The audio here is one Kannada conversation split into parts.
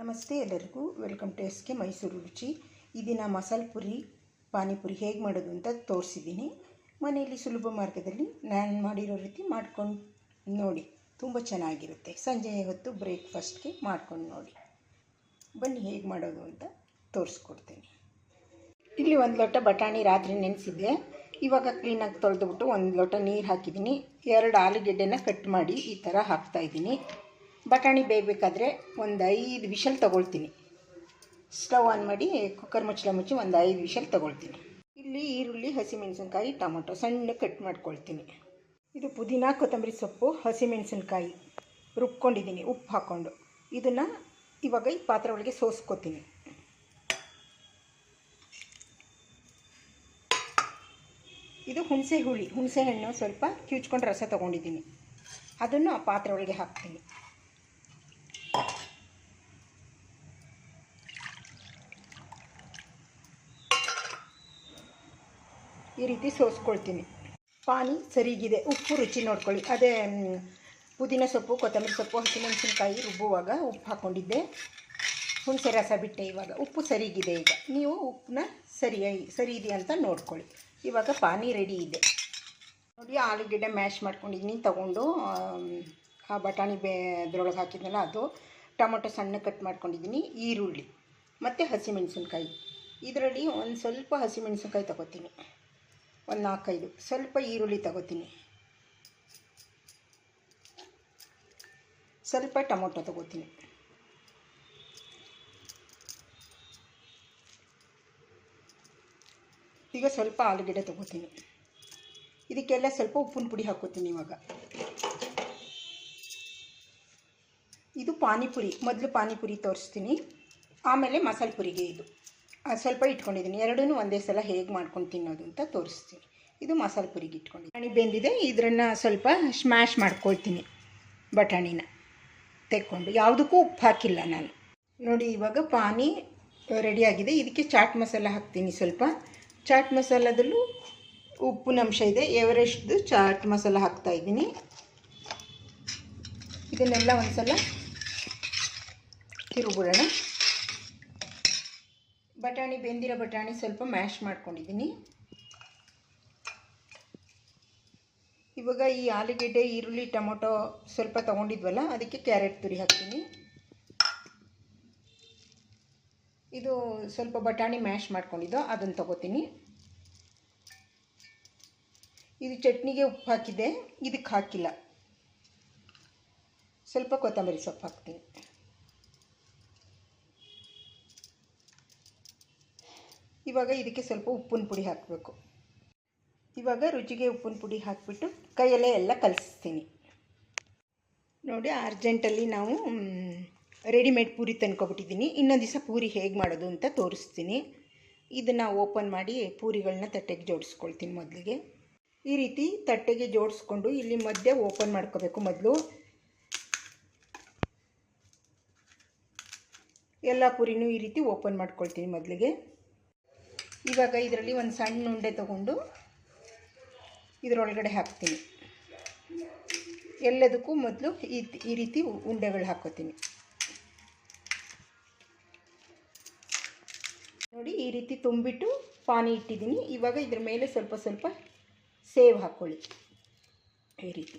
ನಮಸ್ತೆ ಎಲ್ಲರಿಗೂ. ವೆಲ್ಕಮ್ ಟು ಮೈಸೂರು ರುಚಿ. ಈ ದಿನ ಮಸಾಲೆ ಪುರಿ ಪಾನಿಪುರಿ ಹೇಗೆ ಮಾಡೋದು ಅಂತ ತೋರಿಸಿದ್ದೀನಿ. ಮನೆಯಲ್ಲಿ ಸುಲಭ ಮಾರ್ಗದಲ್ಲಿ ನಾನು ಮಾಡಿರೋ ರೀತಿ ಮಾಡ್ಕೊಂಡು ನೋಡಿ. ತುಂಬ ಚೆನ್ನಾಗಿರುತ್ತೆ. ಸಂಜೆ ಹೊತ್ತು ಬ್ರೇಕ್ಫಾಸ್ಟ್ಗೆ ಮಾಡ್ಕೊಂಡು ನೋಡಿ. ಬನ್ನಿ ಹೇಗೆ ಮಾಡೋದು ಅಂತ ತೋರಿಸ್ಕೊಡ್ತೀನಿ. ಇಲ್ಲಿ ಒಂದು ಲೋಟ ಬಟಾಣಿ ರಾತ್ರಿ ನೆನೆಸಿದ್ದೆ. ಇವಾಗ ಕ್ಲೀನಾಗಿ ತೊಳೆದುಬಿಟ್ಟು ಒಂದು ಲೋಟ ನೀರು ಹಾಕಿದ್ದೀನಿ. ಎರಡು ಆಲೂಗೆಡ್ಡೆನ ಕಟ್ ಮಾಡಿ ಈ ಥರ ಹಾಕ್ತಾಯಿದ್ದೀನಿ ಬಟಾಣಿ ಬೇಯಬೇಕಾದ್ರೆ ಒಂದು ಐದು ವಿಷಲ್ ತೊಗೊಳ್ತೀನಿ. ಸ್ಟವ್ ಆನ್ ಮಾಡಿ ಕುಕ್ಕರ್ ಮುಚ್ಚಲ ಮುಚ್ಚಿ ಒಂದು ಐದು ವಿಷಲ್ ತೊಗೊಳ್ತೀನಿ. ಇಲ್ಲಿ ಈರುಳ್ಳಿ, ಹಸಿಮೆಣಸಿನ್ಕಾಯಿ, ಟೊಮೊಟೊ ಸಣ್ಣ ಕಟ್ ಮಾಡ್ಕೊಳ್ತೀನಿ. ಇದು ಪುದೀನ, ಕೊತ್ತಂಬರಿ ಸೊಪ್ಪು, ಹಸಿಮೆಣಸಿನ್ಕಾಯಿ ರುಬ್ಕೊಂಡಿದ್ದೀನಿ, ಉಪ್ಪು ಹಾಕ್ಕೊಂಡು. ಇದನ್ನು ಇವಾಗ ಈ ಪಾತ್ರೆ ಒಳಗೆ ಸೋಸ್ಕೋತೀನಿ. ಇದು ಹುಣಸೆ ಹುಳಿ, ಹುಣಸೆ ಹಣ್ಣು ಸ್ವಲ್ಪ ಕಿವುಚ್ಕೊಂಡು ರಸ ತೊಗೊಂಡಿದ್ದೀನಿ. ಅದನ್ನು ಆ ಪಾತ್ರೆ ಒಳಗೆ ಹಾಕ್ತೀನಿ. ಈ ರೀತಿ ಸೋಸ್ಕೊಳ್ತೀನಿ. ಪಾನಿ ಸರಿಗಿದೆ, ಉಪ್ಪು ರುಚಿ ನೋಡ್ಕೊಳ್ಳಿ. ಅದೇ ಪುದೀನ ಸೊಪ್ಪು, ಕೊತ್ತಂಬರಿ ಸೊಪ್ಪು, ಹಸಿಮೆಣಸಿನ್ಕಾಯಿ ರುಬ್ಬುವಾಗ ಉಪ್ಪು ಹಾಕ್ಕೊಂಡಿದ್ದೆ ಹುಣಸೆ ರಸ ಬಿಟ್ಟೆ ಇವಾಗ. ಉಪ್ಪು ಸರಿಗಿದೆ ಈಗ. ನೀವು ಉಪ್ಪನ್ನ ಸರಿಯಾಗಿ ಸರಿ ಇದೆ ಅಂತ ನೋಡ್ಕೊಳ್ಳಿ. ಇವಾಗ ಪಾನಿ ರೆಡಿ ಇದೆ. ನೋಡಿ, ಆಲೂಗೆಡ್ಡೆ ಮ್ಯಾಶ್ ಮಾಡ್ಕೊಂಡಿದ್ದೀನಿ. ತಗೊಂಡು ಆ ಬಟಾಣಿ ಬೇ, ಅದ್ರೊಳಗೆ ಹಾಕಿದ್ನಲ್ಲ ಅದು. ಟೊಮೊಟೊ ಸಣ್ಣ ಕಟ್ ಮಾಡ್ಕೊಂಡಿದ್ದೀನಿ. ಈರುಳ್ಳಿ, ಮತ್ತು ಹಸಿಮೆಣಸಿನ್ಕಾಯಿ. ಇದರಲ್ಲಿ ಒಂದು ಸ್ವಲ್ಪ ಹಸಿಮೆಣಸಿನ್ಕಾಯಿ ತಗೋತೀನಿ. ಒಂದು ನಾಲ್ಕೈದು. ಸ್ವಲ್ಪ ಈರುಳ್ಳಿ ತಗೋತೀನಿ. ಸ್ವಲ್ಪ ಟೊಮೊಟೊ ತಗೋತೀನಿ. ಈಗ ಸ್ವಲ್ಪ ಆಲೂಗಡ್ಡೆ ತಗೋತೀನಿ. ಇದಕ್ಕೆಲ್ಲ ಸ್ವಲ್ಪ ಉಪ್ಪಿನ ಪುಡಿ ಹಾಕೋತೀನಿ ಇವಾಗ. ಇದು ಪಾನಿಪುರಿ. ಮೊದಲು ಪಾನಿಪುರಿ ತೋರಿಸ್ತೀನಿ. ಆಮೇಲೆ ಮಸಾಲೆ ಪುರಿಗೆ ಇದು. ಸ್ವಲ್ಪ ಇಟ್ಕೊಂಡಿದ್ದೀನಿ. ಎರಡೂ ಒಂದೇ ಸಲ ಹೇಗೆ ಮಾಡ್ಕೊಂಡು ತಿನ್ನೋದು ಅಂತ ತೋರಿಸ್ತೀನಿ. ಇದು ಮಸಾಲೆ ಪುರಿಗೆ ಇಟ್ಕೊಂಡಿದ್ದೀನಿ. ಬಟಾಣಿ ಬೆಂದಿದೆ. ಇದನ್ನು ಸ್ವಲ್ಪ ಸ್ಮ್ಯಾಶ್ ಮಾಡ್ಕೊಳ್ತೀನಿ ಬಟಾಣಿನ. ತೆಕ್ಕೊಂಡು. ಯಾವುದಕ್ಕೂ ಉಪ್ಪು ಹಾಕಿಲ್ಲ ನಾನು. ನೋಡಿ, ಇವಾಗ ಪಾನಿ ರೆಡಿಯಾಗಿದೆ ಇದಕ್ಕೆ ಚಾಟ್ ಮಸಾಲ ಹಾಕ್ತೀನಿ ಸ್ವಲ್ಪ. ಚಾಟ್ ಮಸಾಲದಲ್ಲೂ ಉಪ್ಪಿನ ಅಂಶ ಇದೆ. ಎವರೆಸ್ಟ್ದು ಚಾಟ್ ಮಸಾಲ ಹಾಕ್ತಾ ಇದ್ದೀನಿ. ಇದನ್ನೆಲ್ಲ ಒಂದು ಸಲ ತಿರುಗಿಬಿಡೋಣ. ಬಟಾಣಿ, ಬೆಂದಿರೋ ಬಟಾಣಿ ಸ್ವಲ್ಪ ಮ್ಯಾಶ್ ಮಾಡ್ಕೊಂಡಿದ್ದೀನಿ. ಇವಾಗ ಈ ಆಲೂಗೆಡ್ಡೆ, ಈರುಳ್ಳಿ, ಟೊಮೊಟೊ ಸ್ವಲ್ಪ ತೊಗೊಂಡಿದ್ವಲ್ಲ, ಅದಕ್ಕೆ ಕ್ಯಾರೆಟ್ ತುರಿ ಹಾಕ್ತೀನಿ. ಇದು ಸ್ವಲ್ಪ ಬಟಾಣಿ ಮ್ಯಾಶ್ ಮಾಡ್ಕೊಂಡಿದ್ದು, ಅದನ್ನು ತೊಗೋತೀನಿ. ಇದು ಚಟ್ನಿಗೆ ಉಪ್ಪು ಹಾಕಿದೆ ಇದಕ್ಕೆ ಹಾಕಿಲ್ಲ. ಸ್ವಲ್ಪ ಕೊತ್ತಂಬರಿ ಸೊಪ್ಪು ಹಾಕ್ತೀನಿ. ಇವಾಗ ಇದಕ್ಕೆ ಸ್ವಲ್ಪ ಉಪ್ಪಿನ ಪುಡಿ ಹಾಕಬೇಕು. ಇವಾಗ ರುಚಿಗೆ ಉಪ್ಪಿನ ಪುಡಿ ಹಾಕಿಬಿಟ್ಟು ಕೈಯಲ್ಲೇ ಎಲ್ಲ ಕಲಿಸ್ತೀನಿ. ನೋಡಿ, ಅರ್ಜೆಂಟಲ್ಲಿ ನಾವು ರೆಡಿಮೇಡ್ ಪೂರಿ ತಂದ್ಕೊಬಿಟ್ಟಿದ್ದೀನಿ. ಇನ್ನೊಂದು ದಿವಸ ಪೂರಿ ಹೇಗೆ ಮಾಡೋದು ಅಂತ ತೋರಿಸ್ತೀನಿ. ಇದನ್ನು ಓಪನ್ ಮಾಡಿ ಪೂರಿಗಳನ್ನ ತಟ್ಟೆಗೆ ಜೋಡಿಸ್ಕೊಳ್ತೀನಿ ಮೊದಲಿಗೆ. ಈ ರೀತಿ ತಟ್ಟೆಗೆ ಜೋಡಿಸ್ಕೊಂಡು ಇಲ್ಲಿ ಮಧ್ಯೆ ಓಪನ್ ಮಾಡ್ಕೋಬೇಕು ಮೊದಲು. ಎಲ್ಲ ಪೂರಿನೂ ಈ ರೀತಿ ಓಪನ್ ಮಾಡ್ಕೊಳ್ತೀನಿ ಮೊದಲಿಗೆ. ಇವಾಗ ಇದರಲ್ಲಿ ಒಂದು ಸಣ್ಣ ಉಂಡೆ ತಗೊಂಡು ಇದರೊಳಗಡೆ ಹಾಕ್ತೀನಿ. ಎಲ್ಲದಕ್ಕೂ ಮೊದಲು ಈ ಈ ರೀತಿ ಉಂಡೆಗಳು ಹಾಕೋತೀನಿ. ನೋಡಿ ಈ ರೀತಿ ತುಂಬಿಟ್ಟು ಪಾನಿ ಇಟ್ಟಿದ್ದೀನಿ. ಇವಾಗ ಇದ್ರ ಮೇಲೆ ಸ್ವಲ್ಪ ಸ್ವಲ್ಪ ಸೇವ್ ಹಾಕ್ಕೊಳ್ಳಿ ಈ ರೀತಿ.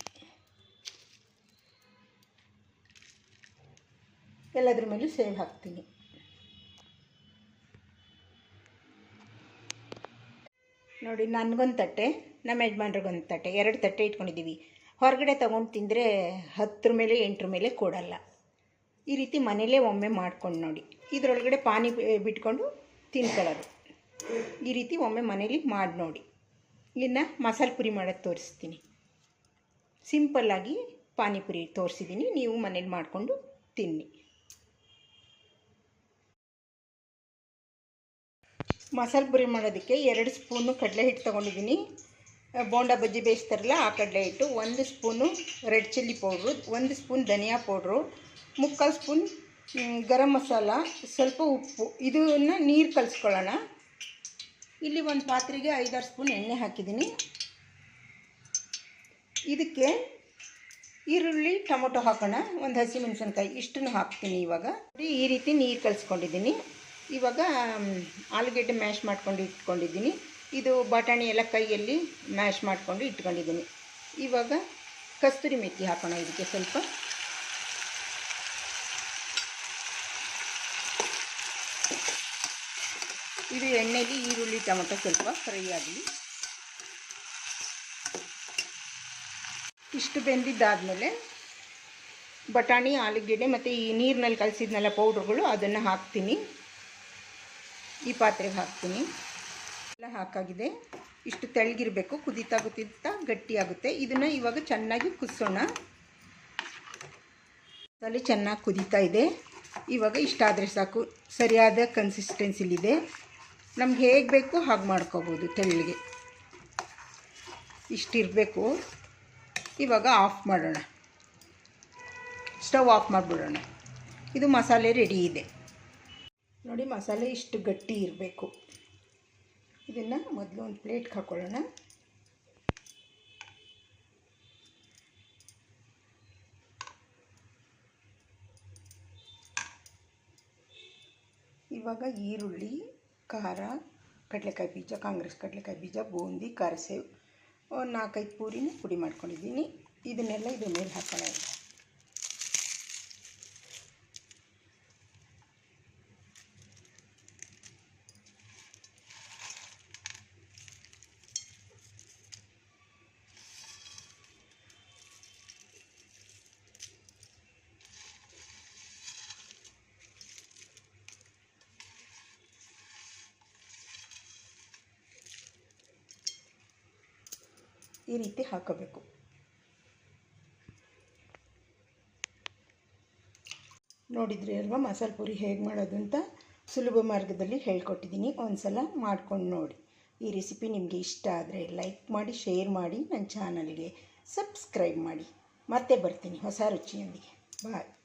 ಎಲ್ಲದ್ರ ಮೇಲೂ ಸೇವ್ ಹಾಕ್ತೀನಿ. ನೋಡಿ, ನನಗೊಂದು ತಟ್ಟೆ ನಮ್ಮ ಯಜಮಾನ್ರಿಗೊಂದು ತಟ್ಟೆ, ಎರಡು ತಟ್ಟೆ ಇಟ್ಕೊಂಡಿದ್ದೀವಿ ಹೊರಗಡೆ ತೊಗೊಂಡು ತಿಂದರೆ ಹತ್ತರ ಮೇಲೆ, ಎಂಟ್ರ ಮೇಲೆ ಕೊಡಲ್ಲ. ಈ ರೀತಿ ಮನೇಲೇ ಒಮ್ಮೆ ಮಾಡ್ಕೊಂಡು ನೋಡಿ. ಇದರೊಳಗಡೆ ಪಾನಿ ಬಿಟ್ಕೊಂಡು ತಿನ್ಕೊಳ್ಳೋದು. ಈ ರೀತಿ ಒಮ್ಮೆ ಮನೇಲಿ ಮಾಡಿ ನೋಡಿ. ಇನ್ನು ಮಸಾಲೆ ಪುರಿ ಮಾಡೋದು ತೋರಿಸ್ತೀನಿ. ಸಿಂಪಲ್ಲಾಗಿ ಪಾನಿಪುರಿ ತೋರಿಸಿದ್ದೀನಿ ನೀವು ಮನೇಲಿ ಮಾಡಿಕೊಂಡು ತಿನ್ನಿ. ಮಸಾಲೆ ಪುರಿ ಮಾಡೋದಕ್ಕೆ ಎರಡು ಸ್ಪೂನು ಕಡಲೆ ಹಿಟ್ಟು ತೊಗೊಂಡಿದ್ದೀನಿ. ಬೋಂಡ ಬಜ್ಜಿ ಬೇಯಿಸ್ತಾರಲ್ಲ ಆ ಕಡಲೆ ಹಿಟ್ಟು, ಒಂದು ಸ್ಪೂನು ರೆಡ್ ಚಿಲ್ಲಿ ಪೌಡ್ರು, ಒಂದು ಸ್ಪೂನ್ ಧನಿಯಾ ಪೌಡ್ರು, ಮುಕ್ಕಾಲು ಸ್ಪೂನ್ ಗರಂ ಮಸಾಲ, ಸ್ವಲ್ಪ ಉಪ್ಪು. ಇದನ್ನು ನೀರು ಕಲಿಸ್ಕೊಳ್ಳೋಣ. ಇಲ್ಲಿ ಒಂದು ಪಾತ್ರೆಗೆ ಐದಾರು ಸ್ಪೂನ್ ಎಣ್ಣೆ ಹಾಕಿದ್ದೀನಿ. ಇದಕ್ಕೆ ಈರುಳ್ಳಿ, ಟೊಮೊಟೊ ಹಾಕೋಣ. ಒಂದು ಹಸಿಮೆಣಸಿನ್ಕಾಯಿ ಇಷ್ಟನ್ನು ಹಾಕ್ತೀನಿ ಇವಾಗ. ಈ ರೀತಿ ನೀರು ಕಲಿಸ್ಕೊಂಡಿದ್ದೀನಿ. ಇವಾಗ ಆಲೂಗೆಡ್ಡೆ ಮ್ಯಾಶ್ ಮಾಡ್ಕೊಂಡು ಇಟ್ಕೊಂಡಿದ್ದೀನಿ. ಇದು ಬಟಾಣಿ ಎಲ್ಲ ಕೈಯಲ್ಲಿ ಮ್ಯಾಶ್ ಮಾಡಿಕೊಂಡು ಇಟ್ಕೊಂಡಿದ್ದೀನಿ. ಇವಾಗ ಕಸ್ತೂರಿ ಮೆಥಿ ಹಾಕೋಣ ಇದಕ್ಕೆ ಸ್ವಲ್ಪ. ಇದು ಎಣ್ಣೆಗೆ ಈರುಳ್ಳಿ ಟೊಮೊಟೊ ಸ್ವಲ್ಪ ಫ್ರೈ ಆಗಲಿ. ಇಷ್ಟು ಬೆಂದಿದ್ದಾದಮೇಲೆ ಬಟಾಣಿ, ಆಲೂಗೆಡ್ಡೆ ಮತ್ತು ಈ ನೀರಿನಲ್ಲಿ ಕಲಸಿದ್ನೆಲ್ಲ ಪೌಡ್ರುಗಳು ಅದನ್ನು ಹಾಕ್ತೀನಿ. ಈ ಪಾತ್ರೆಗೆ ಹಾಕ್ತೀನಿ. ಎಲ್ಲ ಹಾಕಾಗಿದೆ. ಇಷ್ಟು ತೆಳ್ಳಗಿರಬೇಕು ಕುದೀತಾ ಗಟ್ಟಿಯಾಗುತ್ತೆ ಇದನ್ನು ಇವಾಗ ಚೆನ್ನಾಗಿ ಕುದಿಸೋಣ. ಮಸಾಲೆ ಚೆನ್ನಾಗಿ ಕುದೀತಾ ಇದೆ. ಇವಾಗ ಇಷ್ಟಾದರೆ ಸಾಕು. ಸರಿಯಾದ ಕನ್ಸಿಸ್ಟೆನ್ಸಿಲಿದೆ ನಮ್ಗೆ ಹೇಗೆ ಬೇಕು ಹಾಗೆ ಮಾಡ್ಕೋಬೋದು ತೆಳ್ಳಗೆ. ಇಷ್ಟಿರಬೇಕು. ಇವಾಗ ಆಫ್ ಮಾಡೋಣ. ಸ್ಟವ್ ಆಫ್ ಮಾಡಿಬಿಡೋಣ. ಇದು ಮಸಾಲೆ ರೆಡಿ ಇದೆ. ನೋಡಿ ಮಸಾಲೆ ಇಷ್ಟು ಗಟ್ಟಿ ಇರಬೇಕು. ಇದನ್ನು ಮೊದಲು ಒಂದು ಪ್ಲೇಟ್ಗೆ ಹಾಕ್ಕೊಳ್ಳೋಣ ಇವಾಗ ಈರುಳ್ಳಿ, ಖಾರ, ಕಡಲೆಕಾಯಿ ಬೀಜ, ಕಾಂಗ್ರೆಸ್ ಕಡಲೆಕಾಯಿ ಬೀಜ, ಬೂಂದಿ ಖಾರಸೇವು ಒಂದು ನಾಲ್ಕೈದು ಪೂರಿನೂ ಪುಡಿ ಮಾಡ್ಕೊಂಡಿದ್ದೀನಿ. ಇದನ್ನೆಲ್ಲ ಇದ್ರ ಮೇಲೆ ಹಾಕೋಣ ಈ ರೀತಿ ಹಾಕಬೇಕು. ನೋಡಿದ್ರಿ ಅಲ್ವಾ ಮಸಾಲೆ ಪುರಿ ಹೇಗೆ ಮಾಡೋದು ಅಂತ? ಸುಲಭ ಮಾರ್ಗದಲ್ಲಿ ಹೇಳ್ಕೊಟ್ಟಿದ್ದೀನಿ. ಒಂದು ಸಲ ಮಾಡ್ಕೊಂಡು ನೋಡಿ. ಈ ರೆಸಿಪಿ ನಿಮಗೆ ಇಷ್ಟ ಆದರೆ ಲೈಕ್ ಮಾಡಿ, ಶೇರ್ ಮಾಡಿ ನನ್ನ ಚಾನಲ್ಗೆ ಸಬ್ಸ್ಕ್ರೈಬ್ ಮಾಡಿ. ಮತ್ತೆ ಬರ್ತೀನಿ ಹೊಸ ರುಚಿಯೊಂದಿಗೆ. ಬಾಯ್.